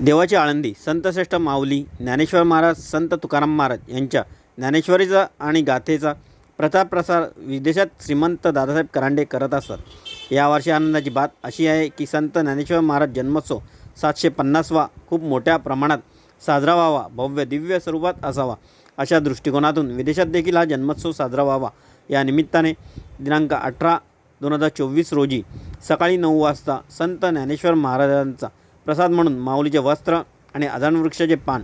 देवाची आळंदी संतश्रेष्ठ माऊली ज्ञानेश्वर महाराज संत तुकाराम महाराज यांच्या ज्ञानेश्वरीचा आणि गाथेचा प्रचार प्रसार विदेशात श्रीमंत दादासाहेब करांडे करत असतात यावर्षी आनंदाची बात अशी आहे की संत ज्ञानेश्वर महाराज जन्मोत्सव सातशे पन्नासवा खूप मोठ्या प्रमाणात साजरा व्हावा भव्य दिव्य स्वरूपात असावा अशा दृष्टिकोनातून विदेशात देखील हा जन्मोत्सव साजरा व्हावा. या निमित्ताने दिनांक अठरा दोन हजार चोवीस रोजी सकाळी नऊ वाजता संत ज्ञानेश्वर महाराजांचा प्रसाद म्हणून माऊलीचे वस्त्र आणि अजानवृक्षाचे पान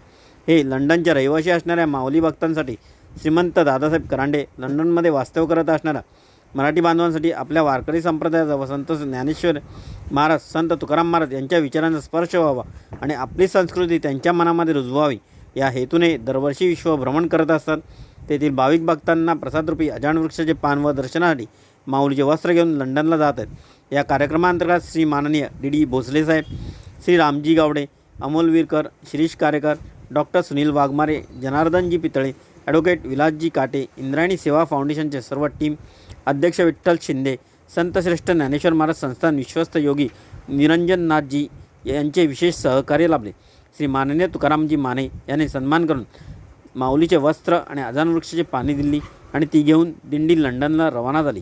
हे लंडनच्या रहिवाशी असणाऱ्या माऊली भक्तांसाठी श्रीमंत दादासाहेब करांडे लंडनमध्ये वास्तव करत असणाऱ्या मराठी बांधवांसाठी आपल्या वारकरी संप्रदायाचा व संत ज्ञानेश्वर महाराज संत तुकाराम महाराज यांच्या विचारांचा स्पर्श व्हावा आणि आपली संस्कृती त्यांच्या मनामध्ये रुजवावी. या हेतूने दरवर्षी विश्व भ्रमण करत असतात. तेथील भाविक भक्तांना प्रसादरूपी अजाण वृक्षाचे पान व दर्शनासाठी माऊलीचे वस्त्र घेऊन लंडनला जात आहेत. या कार्यक्रमाअंतर्गत श्री माननीय डी डी भोसले साहेब श्री रामजी गावडे अमोल वीरकर शिरीष कारेकर डॉक्टर सुनील वाघमारे जनार्दनजी पितळे ॲडव्होकेट विलासजी काटे इंद्रायणी सेवा फाउंडेशनचे सर्व टीम अध्यक्ष विठ्ठल शिंदे संतश्रेष्ठ ज्ञानेश्वर महाराज संस्थान विश्वस्त योगी निरंजननाथजी यांचे विशेष सहकार्य लाभले. श्री माननीय तुकारामजी माने यांनी सन्मान करून माऊलीचे वस्त्र आणि अजान वृक्षाचे पाणी दिली आणि ती घेऊन दिंडी लंडनला रवाना झाली.